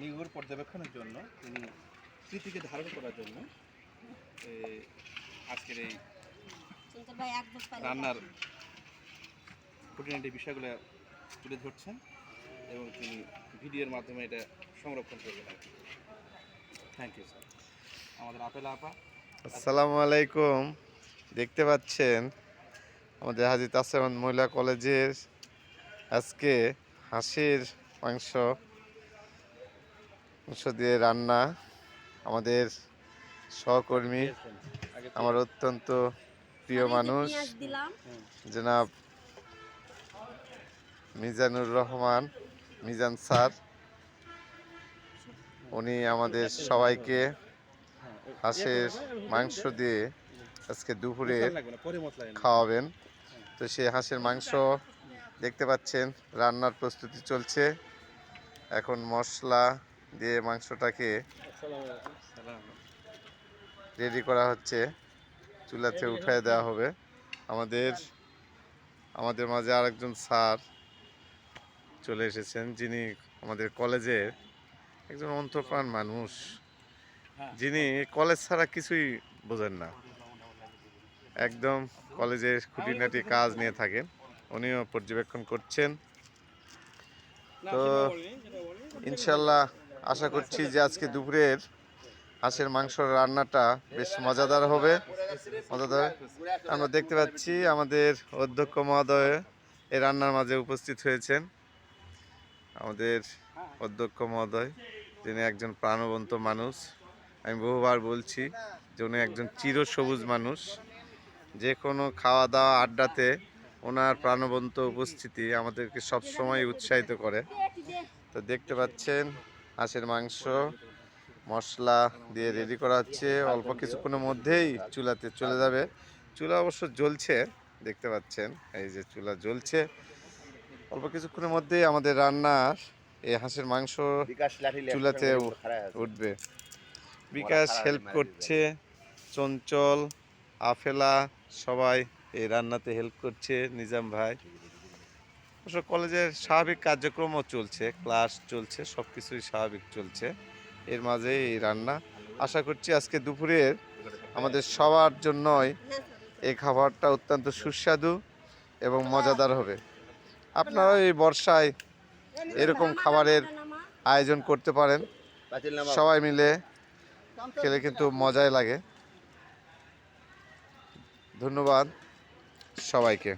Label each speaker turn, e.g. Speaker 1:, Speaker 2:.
Speaker 1: নিগুড় পর্যবেক্ষণের জন্য তিনি স্মৃতিকে ধারণ করার জন্য আজকের এই রান্নার খুঁটিনাটি বিষয়গুলো তুলে ধরছেন এবং তিনি ভিডিওর মাধ্যমে এটা সংরক্ষণ করবেন আর কি। থ্যাংক ইউ স্যার আমাদের আপেল আপা।
Speaker 2: আসসালামু আলাইকুম। দেখতে পাচ্ছেন আমাদের হাজি তাসেমান মহিলা কলেজের আজকে হাঁসের মাংস মাংস দিয়ে রান্না আমাদের সহকর্মী আমার অত্যন্ত প্রিয় মানুষ জনাব মিজানুর রহমান মিজান স্যার। উনি আমাদের সবাইকে হাঁসের মাংস দিয়ে আজকে দুপুরে। খাওয়াবেন। তো সে হাঁসের মাংস দেখতে পাচ্ছেন রান্নার প্রস্তুতি চলছে। এখন মশলা দিয়ে মাংসটাকে রেডি করা হচ্ছে। চুলাতে উঠায় দেওয়া হবে। আমাদের আমাদের মাঝে আরেকজন স্যার চলে এসেছেন যিনি আমাদের কলেজের একজন অন্তপ্রাণ মানুষ। যিনি কলেজ ছাড়া কিছুই বোঝেন না। একদম কলেজের খুঁটিনাটি কাজ নিয়ে থাকেন। উনিও পর্যবেক্ষণ করছেন। তো ইনশাল্লাহ আশা করছি যে আজকে দুপুরের হাঁসের মাংসর রান্নাটা বেশ মজাদার হবে। মজাদার। আমরা দেখতে পাচ্ছি আমাদের অধ্যক্ষ মহোদয় এই রান্নার মাঝে উপস্থিত হয়েছেন। আমাদের অধ্যক্ষ মহোদয় তিনি একজন প্রাণবন্ত মানুষ। আমি বহুবার বলছি যে উনি একজন চিরসবুজ মানুষ। যে কোনো খাওয়া দাওয়া আড্ডাতে ওনার প্রাণবন্ত উপস্থিতি আমাদেরকে সবসময় উৎসাহিত করে। তো দেখতে পাচ্ছেন হাঁসের মাংস মশলা দিয়ে রেডি করা হচ্ছে। অল্প কিছুক্ষণের মধ্যেই চুলাতে চলে যাবে। চুলা অবশ্য জ্বলছে দেখতে পাচ্ছেন এই যে চুলা জ্বলছে। অল্প কিছুক্ষণের মধ্যেই আমাদের রান্নার এই হাঁসের মাংস চুলাতে উঠবে। বিকাশ হেল্প করছে চঞ্চল আফেলা সবাই এই রান্নাতে হেল্প করছে নিজাম ভাই। অবশ্য কলেজের স্বাভাবিক কার্যক্রমও চলছে, ক্লাস চলছে সব কিছুই স্বাভাবিক চলছে। এর মাঝে এই রান্না। আশা করছি আজকে দুপুরের আমাদের সবার জন্যই এই খাবারটা অত্যন্ত সুস্বাদু এবং মজাদার হবে। আপনারা এই বর্ষায় এরকম খাবারের আয়োজন করতে পারেন। সবাই মিলে খেলে কিন্তু মজাই লাগে। ধন্যবাদ সবাইকে।